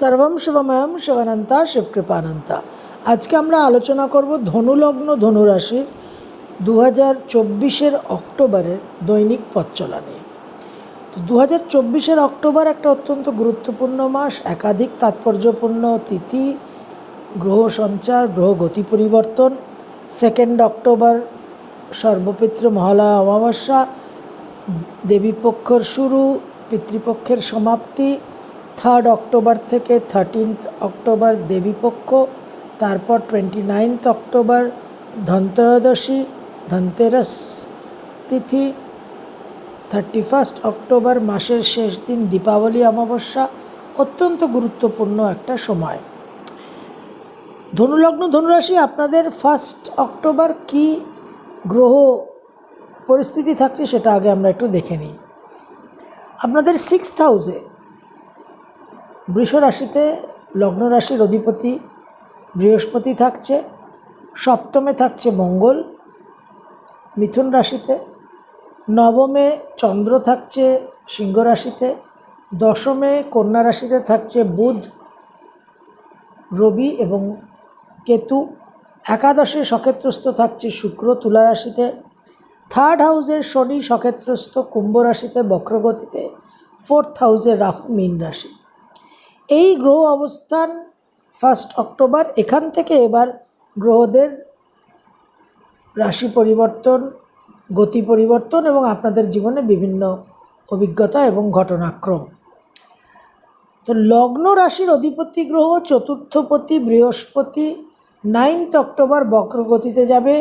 সর্বম শিবময়ম শিবানন্তা শিবকৃপানন্তা। আজকে আমরা আলোচনা করব ধনুলগ্ন ধনুরাশির দু হাজার চব্বিশের অক্টোবরের দৈনিক পথ চলা নিয়ে। তো দু হাজার চব্বিশের অক্টোবর একটা অত্যন্ত গুরুত্বপূর্ণ মাস, একাধিক তাৎপর্যপূর্ণ তিথি, গ্রহ সঞ্চার, গ্রহ গতি পরিবর্তন সেকেন্ড অক্টোবর সর্বপিত্র মহালয়া অমাবস্যা, দেবীপক্ষর শুরু, পিতৃপক্ষের সমাপ্তি থার্ড অক্টোবর থেকে থার্টিনথ অক্টোবর দেবীপক্ষ, তারপর twenty ninth October Dhanatrayodashi, Dhanteras তিথি থার্টি ফার্স্ট অক্টোবর মাসের শেষ দিন দীপাবলি অমাবস্যা, অত্যন্ত গুরুত্বপূর্ণ একটা সময়। ধনুলগ্ন ধনুরাশি, আপনাদের ফার্স্ট অক্টোবর কি গ্রহ পরিস্থিতি থাকছে সেটা আগে আমরা একটু দেখে নিই। আপনাদের সিক্স হাউসে বৃষ রাশিতে লগ্ন রাশির অধিপতি বৃহস্পতি থাকছে, সপ্তমে থাকছে মঙ্গল, মিথুন রাশিতে নবমে চন্দ্র থাকছে সিংহ রাশিতে, দশমে কন্যা রাশিতে থাকছে বুধ, রবি এবং কেতু, একাদশে সক্ষেত্রস্থ থাকছে শুক্র তুলা রাশিতে, থার্ড হাউসের শনি সক্ষেত্রস্থ কুম্ভ রাশিতে বক্রগতিতে, ফোর্থ হাউসের রাহু মীন রাশি। এই গ্রহ অবস্থান ফার্স্ট অক্টোবর এখান থেকে এবার গ্রহদের রাশি পরিবর্তন, গতি পরিবর্তন এবং আপনাদের জীবনে বিভিন্ন অভিজ্ঞতা এবং ঘটনাক্রম। তো লগ্ন রাশির অধিপতি গ্রহ চতুর্থপতি, বৃহস্পতি নাইনথ অক্টোবর বক্রগতিতে যাবে,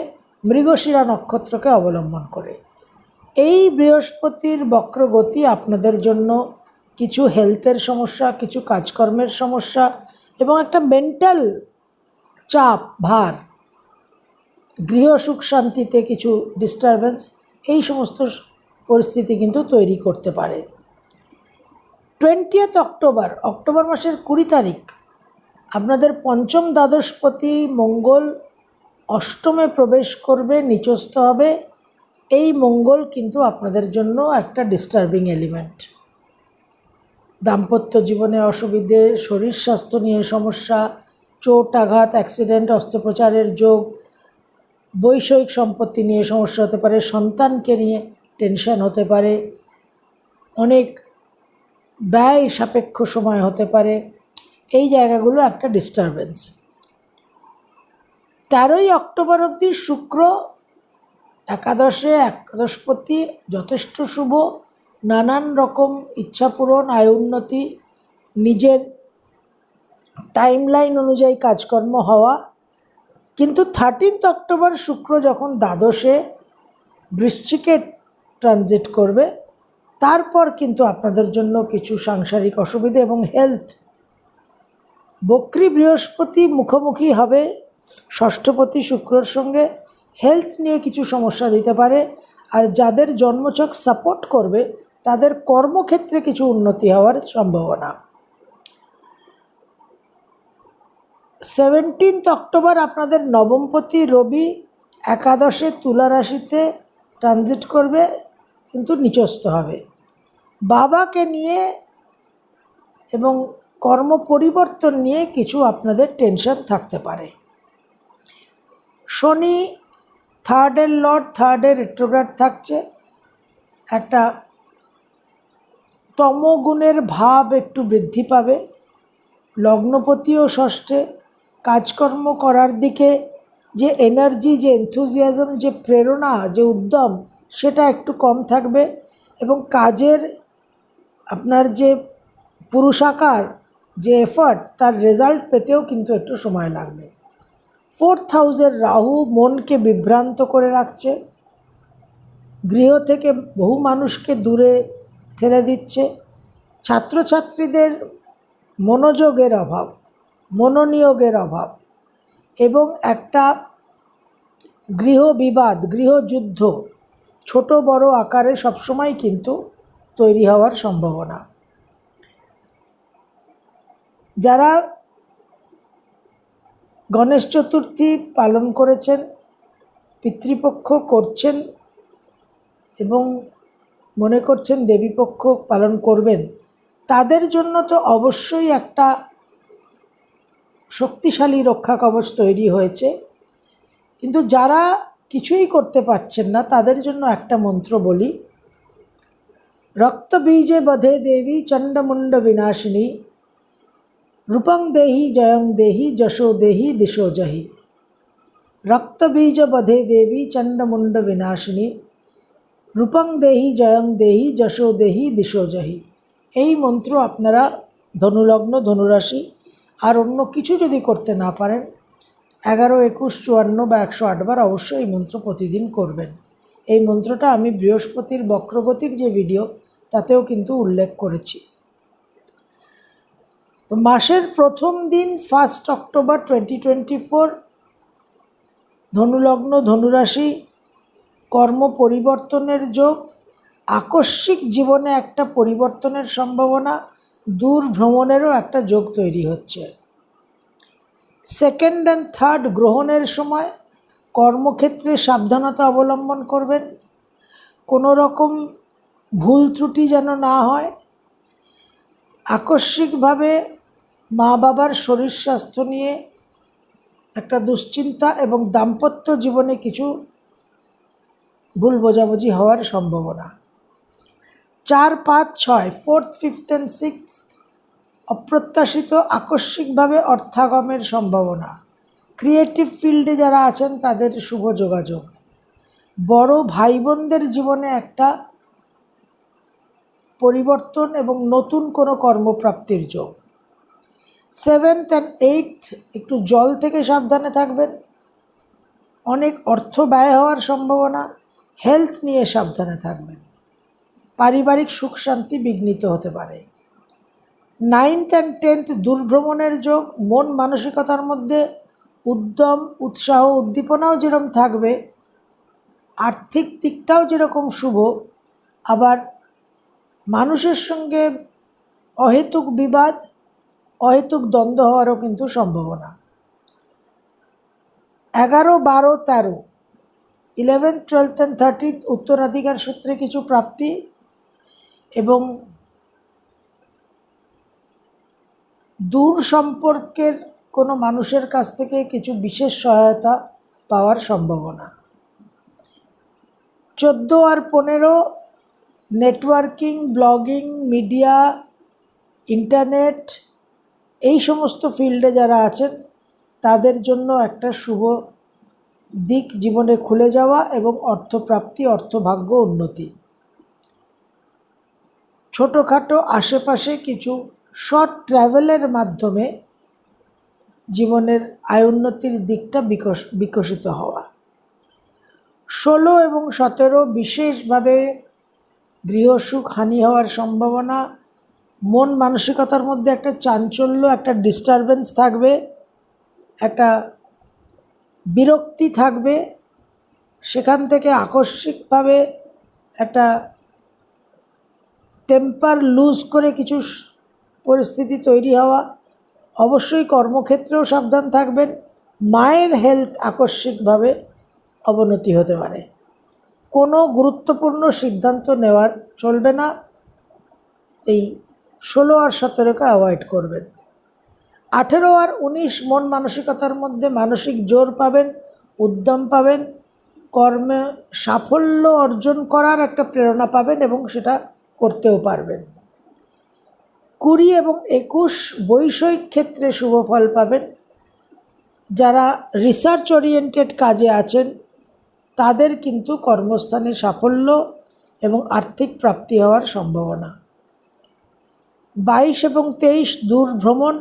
মৃগশিরা নক্ষত্রকে অবলম্বন করে। এই বৃহস্পতির বক্রগতি আপনাদের জন্য কিছু হেলথের সমস্যা, কিছু কাজকর্মের সমস্যা এবং একটা মেন্টাল চাপ, ভার, গৃহ সুখ শান্তিতে কিছু ডিস্টারবেন্স এই সমস্ত পরিস্থিতি কিন্তু তৈরি করতে পারে। টোয়েন্টিয়েথ অক্টোবর অক্টোবর মাসের কুড়ি তারিখ, আপনাদের পঞ্চম দ্বাদশপতি মঙ্গল অষ্টমে প্রবেশ করবে, নিচস্থ হবে। এই মঙ্গল কিন্তু আপনাদের জন্য একটা ডিস্টার্বিং এলিমেন্ট দাম্পত্য জীবনে অসুবিধে, শরীর স্বাস্থ্য নিয়ে সমস্যা, চোট, আঘাত, অ্যাক্সিডেন্ট, অস্ত্রোপচারের যোগ, বৈষয়িক সম্পত্তি নিয়ে সমস্যা হতে পারে, সন্তানকে নিয়ে টেনশন হতে পারে, অনেক ব্যয় সাপেক্ষ সময় হতে পারে, এই জায়গাগুলো একটা ডিস্টারবেন্স তেরোই অক্টোবর অবধি শুক্র, একাদশে একাদশপতি যথেষ্ট শুভ নানান রকম ইচ্ছা পূরণ, আয় উন্নতি, নিজের টাইমলাইন অনুযায়ী কাজকর্ম হওয়া। কিন্তু থার্টিনথ অক্টোবর শুক্র যখন দ্বাদশে বৃশ্চিকে ট্রানজিট করবে, তারপর কিন্তু আপনাদের জন্য কিছু সাংসারিক অসুবিধে এবং হেলথ বক্রী বৃহস্পতি মুখোমুখি হবে ষষ্ঠপতি শুক্রর সঙ্গে। হেলথ নিয়ে কিছু সমস্যা দিতে পারে। আর যাদের জন্মচক সাপোর্ট করবে তাদের কর্মক্ষেত্রে কিছু উন্নতি হওয়ার সম্ভাবনা। সেভেন্টিন্থ অক্টোবর আপনাদের নবমপতি রবি একাদশে তুলা রাশিতে ট্রানজিট করবে, কিন্তু নিচস্থ হবে। বাবাকে নিয়ে এবং কর্ম পরিবর্তন নিয়ে কিছু আপনাদের টেনশন থাকতে পারে। শনি থার্ডের লর্ড থার্ডের রেট্রোগ্রাড থাকছে। একটা তমগুণের ভাব একটু বৃদ্ধি পাবে। লগ্নপতি ও ষষ্ঠে কাজকর্ম করার দিকে যে এনার্জি যে এনথুজিয়াজম যে প্রেরণা, যে উদ্যম, সেটা একটু কম থাকবে এবং কাজের আপনার যে পুরুষাকার যে এফার্ট তার রেজাল্ট পেতেও কিন্তু একটু সময় লাগবে। ফোর্থ হাউসের রাহু মনকে বিভ্রান্ত করে রাখছে। গৃহ থেকে বহু মানুষকে দূরে ঠেলে দিচ্ছে। ছাত্রছাত্রীদের মনোযোগের অভাব, মনোনিয়োগের অভাব এবং একটা গৃহবিবাদ, গৃহযুদ্ধ ছোট বড় আকারে সবসময় কিন্তু তৈরি হওয়ার সম্ভাবনা। যারা গণেশ চতুর্থী পালন করেছেন, পিতৃপক্ষ করছেন এবং মনে করছেন দেবীপক্ষ পালন করবেন, তাদের জন্য তো অবশ্যই একটা শক্তিশালী রক্ষা কবচ তৈরি হয়েছে। কিন্তু যারা কিছুই করতে পারছেন না, তাদের জন্য একটা মন্ত্র বলি, রক্তবীজে বধে দেবী চণ্ডমুণ্ড বিনাশিনী, রূপং দেহি জয়ং দেহি যশো দেহি দিশো জহি। রক্তবীজ বধে দেবী চণ্ডমুণ্ড বিনাশিনী রূপং দেহি জয়ং দেহি যশো দেহি দিশো জহি। এই মন্ত্র আপনারা ধনুলগ্ন, ধনুরাশি আর অন্য কিছু যদি করতে না পারেন, এগারো, একুশ, চুয়ান্ন বা একশো আটবার অবশ্যই এই মন্ত্র প্রতিদিন করবেন। এই মন্ত্রটা আমি বৃহস্পতির বক্রগতির যে ভিডিও, তাতেও কিন্তু উল্লেখ করেছি। তো মাসের প্রথম দিন first October twenty twenty four ধনুলগ্ন, ধনুরাশি কর্ম পরিবর্তনের যোগ, আকস্মিক জীবনে একটা পরিবর্তনের সম্ভাবনা দূর ভ্রমণেরও একটা যোগ তৈরি হচ্ছে। সেকেন্ড অ্যান্ড থার্ড গ্রহণের সময় কর্মক্ষেত্রে সাবধানতা অবলম্বন করবেন। কোনো রকম ভুল ত্রুটি যেন না হয়। আকস্মিকভাবে মা বাবার শরীর স্বাস্থ্য নিয়ে একটা দুশ্চিন্তা এবং দাম্পত্য জীবনে কিছু ভুল বোঝাবুঝি হওয়ার সম্ভাবনা। চার, পাঁচ, ছয়, ফোর্থ, ফিফথ অ্যান্ড সিক্স অপ্রত্যাশিত আকস্মিকভাবে অর্থাগমের সম্ভাবনা। ক্রিয়েটিভ ফিল্ডে যারা আছেন, তাদের শুভ যোগাযোগ। বড় ভাই বোনদের জীবনে একটা পরিবর্তন এবং নতুন কোনো কর্মপ্রাপ্তির যোগ। সেভেন্থ অ্যান্ড এইট একটু জল থেকে সাবধানে থাকবেন। অনেক অর্থ ব্যয় হওয়ার সম্ভাবনা। হেলথ নিয়ে সাবধানে থাকবেন। পারিবারিক সুখ শান্তি বিঘ্নিত হতে পারে। নাইনথ অ্যান্ড টেন্থ দুর্ভ্রমণের যোগ মন মানসিকতার মধ্যে উদ্যম, উৎসাহ, উদ্দীপনাও যেরকম থাকবে, আর্থিক দিকটাও যেরকম শুভ, আবার মানুষের সঙ্গে অহেতুক বিবাদ, অহেতুক দ্বন্দ্ব হওয়ারও কিন্তু সম্ভাবনা। এগারো, বারো, তেরো ইলেভেন টুয়েলথ অ্যান্ড থার্টিথ উত্তরাধিকার সূত্রে কিছু প্রাপ্তি এবং দূর সম্পর্কের কোনো মানুষের কাছ থেকে কিছু বিশেষ সহায়তা পাওয়ার সম্ভাবনা। চোদ্দ আর পনেরো নেটওয়ার্কিং, ব্লগিং, মিডিয়া, ইন্টারনেট, এই সমস্ত ফিল্ডে যারা আছেন, তাদের জন্য একটা শুভ দিক জীবনে খুলে যাওয়া এবং অর্থপ্রাপ্তি, অর্থভাগ্য উন্নতি। ছোটোখাটো আশেপাশে কিছু শর্ট ট্রাভেলের মাধ্যমে জীবনের আয়োন্নতির দিকটা বিকশ, বিকশিত হওয়া। ষোলো এবং সতেরো বিশেষভাবে গৃহসুখ হানি হওয়ার সম্ভাবনা, মন মানসিকতার মধ্যে একটা চাঞ্চল্য, একটা ডিস্টারবেন্স থাকবে, একটা বিরক্তি থাকবে, সেখান থেকে আকস্মিকভাবে একটা টেম্পার লুজ করে কিছু পরিস্থিতি তৈরি হওয়া, অবশ্যই কর্মক্ষেত্রেও সাবধান থাকবেন। মায়ের হেলথ আকস্মিকভাবে অবনতি হতে পারে। কোনো গুরুত্বপূর্ণ সিদ্ধান্ত নেওয়ার চলবে না। এই ষোলো আর সতেরোকে অ্যাভয়েড করবেন। আঠেরো আর উনিশ মন মানসিকতার মধ্যে মানসিক জোর পাবেন, উদ্যম পাবেন, কর্মে সাফল্য অর্জন করার একটা প্রেরণা পাবেন এবং সেটা করতেও পারবেন। কুড়ি এবং একুশ বৈষয়িক ক্ষেত্রে শুভ ফল পাবেন। যারা রিসার্চ ওরিয়েন্টেড কাজে আছেন, তাদের কিন্তু কর্মস্থানে সাফল্য এবং আর্থিক প্রাপ্তি হওয়ার সম্ভাবনা। বাইশ এবং তেইশ দূর ভ্রমণ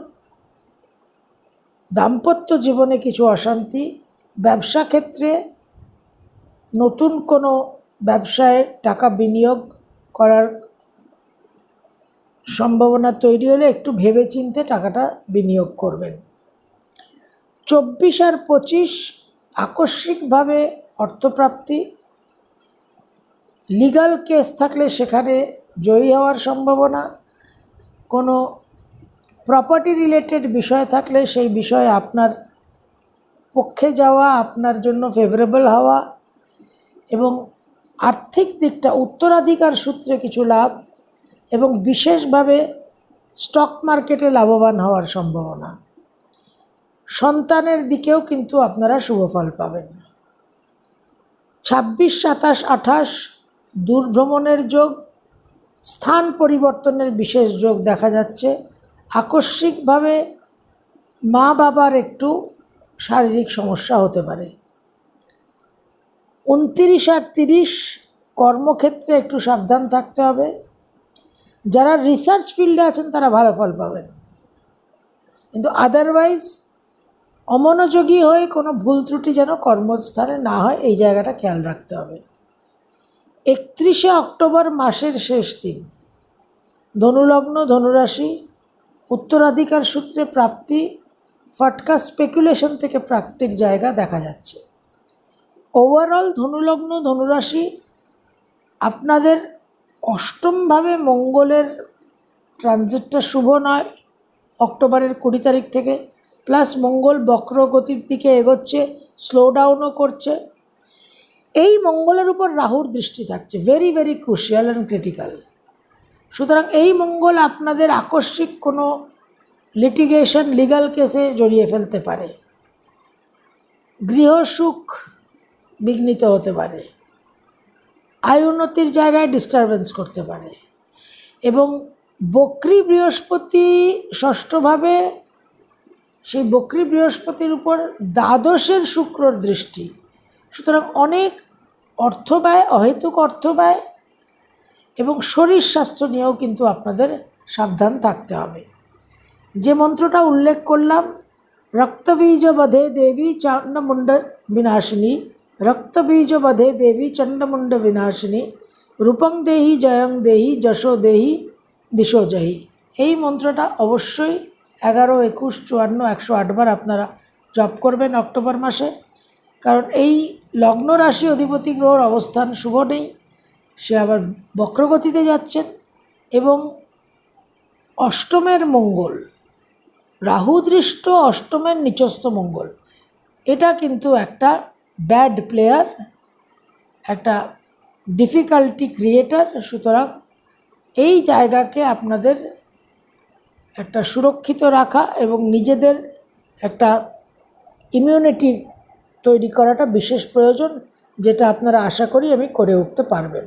দাম্পত্য জীবনে কিছু অশান্তি, ব্যবসা ক্ষেত্রে নতুন কোনো ব্যবসায় টাকা বিনিয়োগ করার সম্ভাবনা তৈরি হলে একটু ভেবে চিনতে টাকাটা বিনিয়োগ করবেন। চব্বিশ আর পঁচিশ আকস্মিকভাবে অর্থপ্রাপ্তি। লিগাল কেস থাকলে সেখানে জয়ী হওয়ার সম্ভাবনা। কোনো প্রপার্টি রিলেটেড বিষয় থাকলে সেই বিষয়ে আপনার পক্ষে যাওয়া, আপনার জন্য ফেভারেবল হওয়া এবং আর্থিক দিকটা, উত্তরাধিকার সূত্রে কিছু লাভ এবং বিশেষভাবে স্টক মার্কেটে লাভবান হওয়ার সম্ভাবনা। সন্তানের দিকেও কিন্তু আপনারা শুভ ফল পাবেন। ছাব্বিশ, সাতাশ, আঠাশ দূরভ্রমণের যোগ, স্থান পরিবর্তনের বিশেষ যোগ দেখা যাচ্ছে। আকস্মিকভাবে মা বাবার একটু শারীরিক সমস্যা হতে পারে। উনতিরিশ আর তিরিশ কর্মক্ষেত্রে একটু সাবধান থাকতে হবে। যারা রিসার্চ ফিল্ডে আছেন, তারা ভালো ফল পাবেন। কিন্তু আদারওয়াইজ অমনোযোগী হয়ে কোনো ভুল ত্রুটি যেন কর্মস্থানে না হয়, এই জায়গাটা খেয়াল রাখতে হবে। একত্রিশে অক্টোবর মাসের শেষ দিন। ধনুলগ্ন, ধনুরাশি উত্তরাধিকার সূত্রে প্রাপ্তি, ফাটকা স্পেকুলেশন থেকে প্রাপ্তির জায়গা দেখা যাচ্ছে। ওভারঅল ধনুলগ্ন ধনুরাশি আপনাদের অষ্টমভাবে মঙ্গলের ট্রানজিটটা শুভ নয়, অক্টোবরের কুড়ি তারিখ থেকে। প্লাস মঙ্গল বক্রগতির দিকে এগোচ্ছে স্লো ডাউনও করছে। এই মঙ্গলের উপর রাহুর দৃষ্টি থাকছে। Very very crucial and critical সুতরাং এই মঙ্গল আপনাদের আকস্মিক কোনো লিটিগেশন লিগাল কেসে জড়িয়ে ফেলতে পারে। গৃহসুখ বিঘ্নিত হতে পারে। আয় উন্নতির জায়গায় ডিস্টারবেন্স করতে পারে। এবং বক্রি বৃহস্পতি ষষ্ঠভাবে সেই বক্রি বৃহস্পতির উপর দ্বাদশের শুক্রর দৃষ্টি। সুতরাং অনেক অর্থ ব্যয়, অহেতুক অর্থ ব্যয় এবং শরীর স্বাস্থ্য নিয়েও কিন্তু আপনাদের সাবধান থাকতে হবে। যে মন্ত্রটা উল্লেখ করলাম রক্তবীজ বধে দেবী চণ্ডমুণ্ড বিনাশিনী রক্তবীজ বধে দেবী চণ্ডমুণ্ড বিনাশিনী, রূপং দেহি জয়ং দেহি যশো দেহি দিশো জহি। এই মন্ত্রটা অবশ্যই এগারো, একুশ, চুয়ান্ন, একশো আটবার আপনারা জপ করবেন অক্টোবর মাসে। কারণ এই লগ্ন রাশি অধিপতি গ্রহর অবস্থান শুভ নেই। সে আবার বক্রগতিতে যাচ্ছেন এবং অষ্টমের মঙ্গল, রাহুদৃষ্ট অষ্টমের নিচস্থ মঙ্গল। এটা কিন্তু একটা ব্যাড প্লেয়ার একটা ডিফিকাল্টি ক্রিয়েটার সুতরাং এই জায়গাকে আপনাদের একটা সুরক্ষিত রাখা এবং নিজেদের একটা ইমিউনিটি তৈরি করাটা বিশেষ প্রয়োজন, যেটা আপনারা আশা করি আমি করে উঠতে পারবেন।